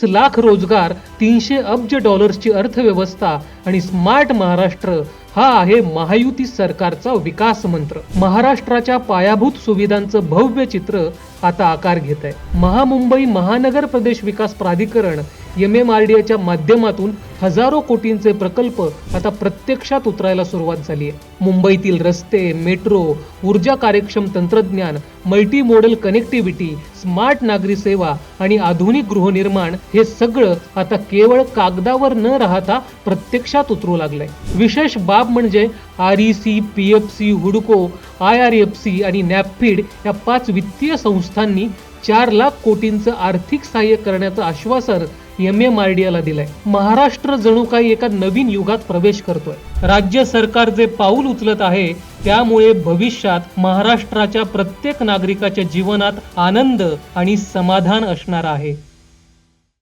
तीस लाख रोजगार तीनशे अब्ज डॉलर्सची अर्थव्यवस्था आणि स्मार्ट महाराष्ट्र हा आहे महायुती सरकारचा विकास मंत्र. महाराष्ट्राच्या पायाभूत सुविधांचं भव्य चित्र आता आकार घेत आहे महामुंबई महानगर प्रदेश विकास प्राधिकरण एम एम आर डी एच्या माध्यमातून हजारो कोटींचे प्रकल्प आता प्रत्यक्षात उतरायला सुरुवात झाली आहे. मुंबईतील रस्ते मेट्रो ऊर्जा कार्यक्षम तंत्रज्ञान मल्टी मॉडेल कनेक्टिव्हिटी स्मार्ट नागरी सेवा आणि आधुनिक गृहनिर्माण हे सगळं आता केवळ कागदावर न राहता प्रत्यक्षात उतरू लागलंय. विशेष बाब म्हणजे R E C P F C Hudco I R F C आणि नॅपफीड या पाच वित्तीय संस्थांनी चार लाख कोटींचं आर्थिक सहाय्य करण्याचं आश्वासन एम एम आर डी एला दिलाय. महाराष्ट्र जणू काही एका नवीन युगात प्रवेश करतोय. राज्य सरकार जे पाऊल उचलत आहे त्यामुळे भविष्यात महाराष्ट्राच्या प्रत्येक नागरिकाच्या जीवनात आनंद आणि समाधान असणार आहे.